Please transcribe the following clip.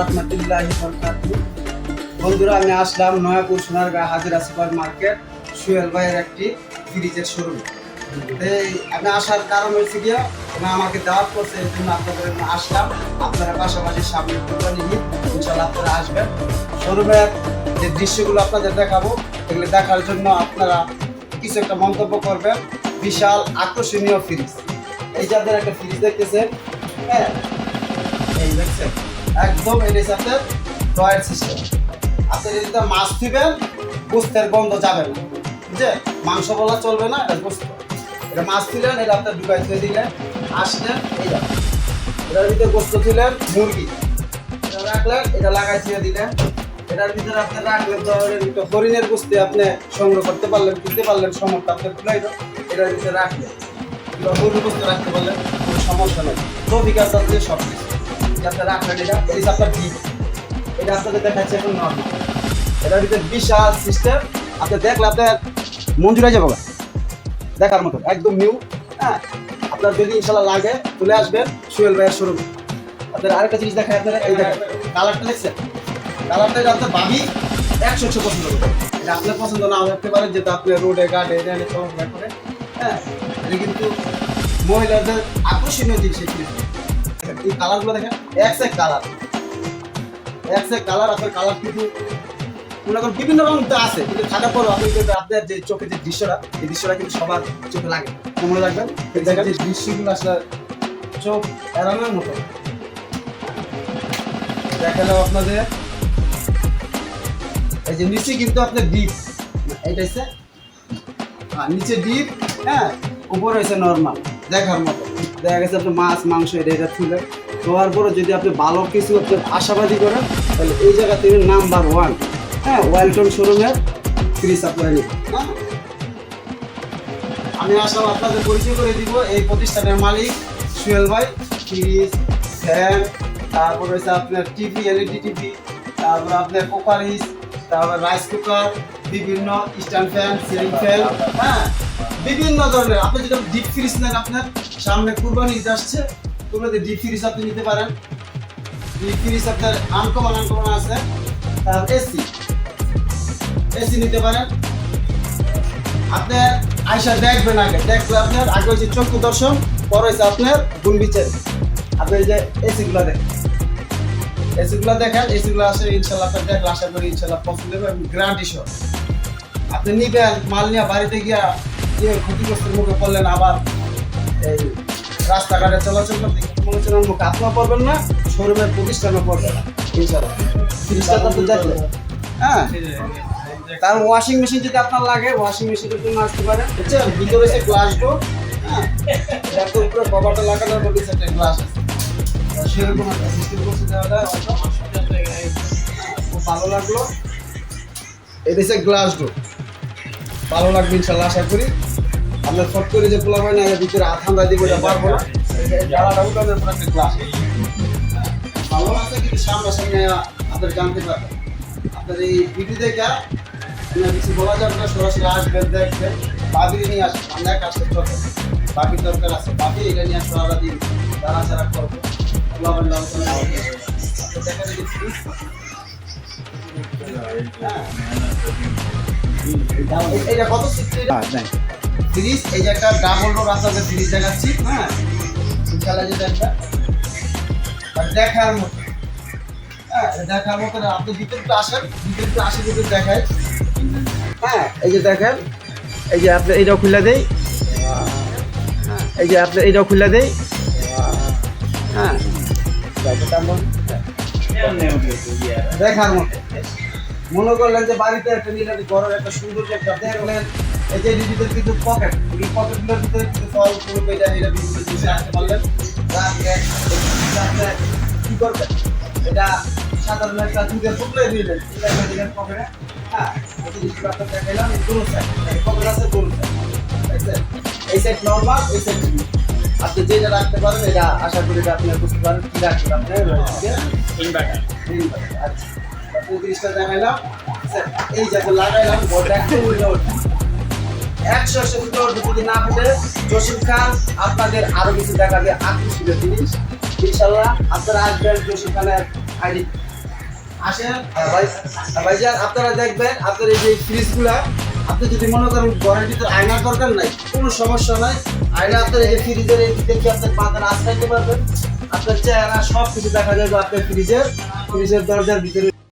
রহমতুল্লাহ বন্ধুরা, আমি আসলাম নয়াপুর সোনারগাঁ হাজিরা সুপার মার্কেট সুয়েল ভাইয়ের একটি ফ্রিজের শোরুম আমি আসার কারণ হয়েছে গিয়ে আমাকে দাওয়াত করছে, এই জন্য আপনাদের আসলাম। আপনারা পাশাপাশি সামনে কোরবানি ঈদ ইনশাল্লাহ আপনারা আসবেন। শোরুমের যে দৃশ্যগুলো আপনাদের দেখাবো, এগুলো দেখার জন্য আপনারা কিছু একটা মন্তব্য করবেন। বিশাল আকর্ষণীয় ফ্রিজ এই যে আপনারা একটা ফ্রিজ দেখতেছেন হ্যাঁ এই দেখছেন। একদম এর সাথে ড্রয়ার সিস্টেম আপনি যদি মাছ দিবেন গোস্তের গন্ধ যাবে না। বুঝছে মাংস বলা চলবে না, এটা গোস্ত এটা মাছ দিলেন, এটা আপনার ঢুকাই থুয়ে দিলেন, আসলেন, এই এটার ভিতরে গোস্ত দিলেন, মুরগি। এটা রাখলেন, এটা লাগাই থুয়ে দিলেন। এটার ভিতরে আপনি রাখলেন ধরেন একটা হরিণের গোস্তে আপনি সংগ্রহ করতে পারলেন তুলতে পারলেন সমর্থ আপনি তুলাই এটার ভিতরে রাখলেন। কিংবা গোস্ত রাখতে পারলেন, কোনো সমস্যা নেই। তো বিকাশ সব কিছু। যাতে রাখবেন এটা, এই আপনার ডিপ এটা ভিতরে বিশাল সিস্টেম আপনি দেখলে আপনার মঞ্জুরা যাব দেখার মতো, একদম নিউ হ্যাঁ আপনার যদি ইনশাল্লাহ লাগে, চলে আসবেন সুয়েল ভাইয়ের শোরুম আপনার আরেকটা জিনিস দেখায় আপনারা, এই দেখেন কালারটা দেখছেন? কালারটা আপনার ভাবি একশো একশো পছন্দ করবে এটা আপনার পছন্দ না হতে পারে যেটা আপনি রোডে গার্ডে এনে করে হ্যাঁ এটা কিন্তু মহিলাদের আকর্ষণীয় জিনিস এই। কালারগুলো দেখেন, এক এক কালার এক এক কালার আপনার কালার কিন্তু মনে বিভিন্ন রঙ তো আছে, কিন্তু থাকার পরও আপনি কিন্তু আপনার যে চোখে যে দৃশ্যটা, এই দৃশ্যটা কিন্তু সবার চোখে লাগে। মনে রাখবেন এই জায়গায় যে দৃশ্যগুলো আসলে চোখ এড়ানোর মতো। দেখালাম আপনাদের। এই যে নিচে কিন্তু আপনার ডিপ, এইটা হচ্ছে হ্যাঁ নিচে ডিপ হ্যাঁ উপরে হয়েছে নর্মাল দেখার মতো। দেখা গেছে আপনি মাছ, মাংস, এটা এটা তুলে দেওয়ার পরে যদি আপনি ভালো কিছু আপনি আশাবাদী করেন, তাহলে এই জায়গা থেকে নাম্বার ওয়ান হ্যাঁ ওয়েলটন শোরুমের আপনারা নিন হ্যাঁ আমি আসলাম আপনাদের পরিচয় করে দিব। এই প্রতিষ্ঠানের মালিক সুয়েল ভাই ফ্রিজ ফ্যান তারপর হচ্ছে আপনার টিভি এলইডি টিভি তারপর আপনার কুকারিস তারপর রাইস কুকার বিভিন্ন স্ট্যান্ড ফ্যান সিলিং ফ্যান হ্যাঁ। বিভিন্ন ধরনের, আপনি যেটা ডিপ ফ্রিজ নেন, আপনার সামনে কুরবানি ঈদ আসছে, তোমরা ডিপ ফ্রিজ আপনি নিতে পারেন। ডিপ ফ্রিজ আপনার আনকমন আনকমন আছে। তারপর এসি এসি নিতে পারেন। আপনার আয়সা দেখবেন আগে, দেখলে আপনার, আগে হচ্ছে চক্ষু দর্শন পরে হচ্ছে আপনার গুণ বিচার। আপনি যে এসিগুলো দেখেন। এসিগুলো দেখেন এসিগুলো আসে ইনশাল্লাহ আপনার দেখলে, আশা করি ইনশাল্লাহ পছন্দ হবে গ্যারান্টি সহ। আপনি নিবেন, মাল নিয়ে বাড়িতে গিয়া যে ক্ষতিগ্রস্তের মুখে পড়লেন আবার এই রাস্তাঘাটে চলাচল করতে সমালোচনার মুখে আপনার পড়বেন না, শোরুমের প্রতিষ্ঠানও পড়বে না ইনশাল্লাহ জিনিসটা তো দেখলেন। হ্যাঁ? তার ওয়াশিং মেশিন যদি আপনার লাগে ওয়াশিং মেশিনের জন্য আসতে পারেন। বুঝছেন ভিতরে সে গ্লাস ডোর হ্যাঁ? উপরে কভারটা লাগানোর মধ্যে সেটা গ্লাস আছে। সেরকম একটা সিস্টেম করছে দেওয়াটা খুব ভালো লাগল। এটা গ্লাস ডোর ভালো লাগবে ইনশাল্লাহ আশা করি। আপনার ফট করে যে পোলা হয় না ভিতরে হাত হামরা দিব, এটা পারব না। জ্বালাটা উঠানোর পর একটা গ্লাস ভালো আছে কিন্তু সামনাসামনি আপনার জানতে পারবেন। আপনার এই ভিডিও দেখে কিছু বলা যাবে না, সরাসরি আসবেন, দেখবেন। বাবির নিয়ে আসবেন আমরা আসতে চলবে বাবির দরকার আছে বাবি এটা নিয়ে সরালা দিন নাড়াচাড়া করব। লাভের লাভ দেখা দেখি এটা কত সিক্সটি ফ্রিজ এই যে একটা ডাবল ডোর আছে আমরা ফ্রিজ দেখাচ্ছি হ্যাঁ? ইনশাল্লাহ যেটা একটা। দেখার মতো। হ্যাঁ দেখার মতো আপনি ভিতরে একটু আসেন, ভিতরে একটু আসে ভিতরে দেখায়। হ্যাঁ এই যে দেখেন, এই যে আপনি এইটাও খুলে দেই। এই যে আপনি এইটাও খুলে দেই। হ্যাঁ। দেখার মতো। মনে করলেন যে বাড়িতে একটা নিলেন ঘরের একটা সুন্দর একটা দেখলেন। এই যে ভিতরে কিন্তু পকেট এই পকেটগুলোর ভিতরে কিন্তু ফল ফুল এটা এটা বিভিন্ন জিনিস রাখতে পারলেন রাখলে কি করবেন এটা সাধারণ একটা দুধের বোতলে দিলেন দিলেন পকেটে হ্যাঁ দেখাইলাম এই দুটো সাইড পকেট আছে সাইড এই সাইড নর্মাল এই সাইড আপনি যেটা রাখতে পারেন এটা আশা করি এটা আপনি বুঝতে পারেন কি রাখবেন আপনি আচ্ছা। পঁয়ত্রিশটা দেখাইলাম স্যার, এই যাতে লাগাইলাম বোর্ডটা একটু উঠে একশো ফুটে যদি না ফুটে, জসিম খান আপনাদের কিছু দেখাবে জিনিস ইনশাল্লাহ আপনারা আসবেন জসিম খানের আইডি। আসেন, ভাই, ভাইজান, আপনারা দেখবেন আপনার এই যে ফ্রিজগুলা, আপনি যদি মনে করেন ভিতরে আয়নার দরকার নাই, কোনো সমস্যা নাই। আয়না আপনার এই যে ফ্রিজের এই দেখে আপনার মাথার আশ্রাইতে পারবেন। আপনার চেহারা সব কিছু দেখা যাবে আপনার ফ্রিজের ফ্রিজের দরজার ভিতরে